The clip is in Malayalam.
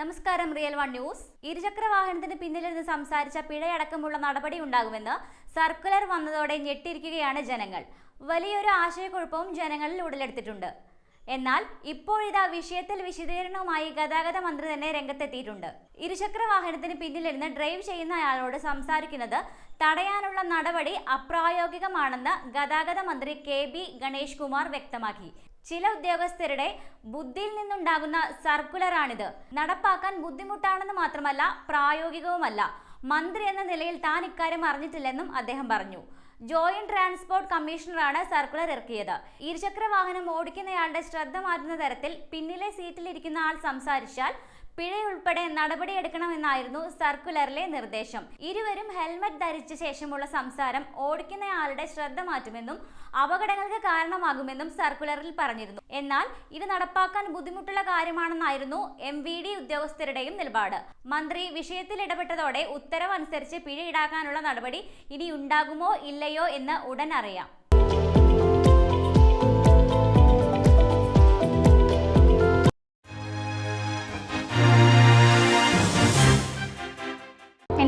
നമസ്കാരം റിയൽ വൺ ന്യൂസ്. ഇരുചക്ര വാഹനത്തിന് പിന്നിലിരുന്ന് സംസാരിച്ച പിഴയടക്കമുള്ള നടപടി ഉണ്ടാകുമെന്ന് സർക്കുലർ വന്നതോടെ ഞെട്ടിരിക്കുകയാണ് ജനങ്ങൾ. വലിയൊരു ആശയക്കുഴപ്പവും ജനങ്ങളിൽ ഉടലെടുത്തിട്ടുണ്ട്. എന്നാൽ ഇപ്പോഴിതാ വിഷയത്തിൽ വിശദീകരണവുമായി ഗതാഗത മന്ത്രി തന്നെ രംഗത്തെത്തിയിട്ടുണ്ട്. ഇരുചക്ര വാഹനത്തിന് പിന്നിലിരുന്ന് ഡ്രൈവ് ചെയ്യുന്ന അയാളോട് സംസാരിക്കുന്നത് തടയാനുള്ള നടപടി അപ്രായോഗികമാണെന്ന് ഗതാഗത മന്ത്രി കെ ബി ഗണേഷ് കുമാർ വ്യക്തമാക്കി. ചില ഉദ്യോഗസ്ഥരുടെ ബുദ്ധിയിൽ നിന്നുണ്ടാകുന്ന സർക്കുലറാണിത്. നടപ്പാക്കാൻ ബുദ്ധിമുട്ടാണെന്ന് മാത്രമല്ല പ്രായോഗികവുമല്ല. മന്ത്രി എന്ന നിലയിൽ താൻ ഇക്കാര്യം അറിഞ്ഞിട്ടില്ലെന്നും അദ്ദേഹം പറഞ്ഞു. ജോയിന്റ് ട്രാൻസ്പോർട്ട് കമ്മീഷണറാണ് സർക്കുലർ ഇറക്കിയത്. ഇരുചക്ര വാഹനം ഓടിക്കുന്നയാളുടെ ശ്രദ്ധ മാറ്റുന്ന തരത്തിൽ പിന്നിലെ സീറ്റിലിരിക്കുന്ന ആൾ സംസാരിച്ചാൽ പിഴയുൾപ്പെടെ നടപടിയെടുക്കണമെന്നായിരുന്നു സർക്കുലറിലെ നിർദ്ദേശം. ഇരുവരും ഹെൽമറ്റ് ധരിച്ച ശേഷമുള്ള സംസാരം ഓടിക്കുന്നയാളുടെ ശ്രദ്ധ മാറ്റുമെന്നും അപകടങ്ങൾക്ക് കാരണമാകുമെന്നും സർക്കുലറിൽ പറഞ്ഞിരുന്നു. എന്നാൽ ഇത് നടപ്പാക്കാൻ ബുദ്ധിമുട്ടുള്ള കാര്യമാണെന്നായിരുന്നു എം വി ഡി ഉദ്യോഗസ്ഥരുടെയും നിലപാട്. മന്ത്രി വിഷയത്തിൽ ഇടപെട്ടതോടെ ഉത്തരവനുസരിച്ച് പിഴ ഈടാക്കാനുള്ള നടപടി ഇനി ഉണ്ടാകുമോ ഇല്ലയോ എന്ന് ഉടൻ അറിയാം.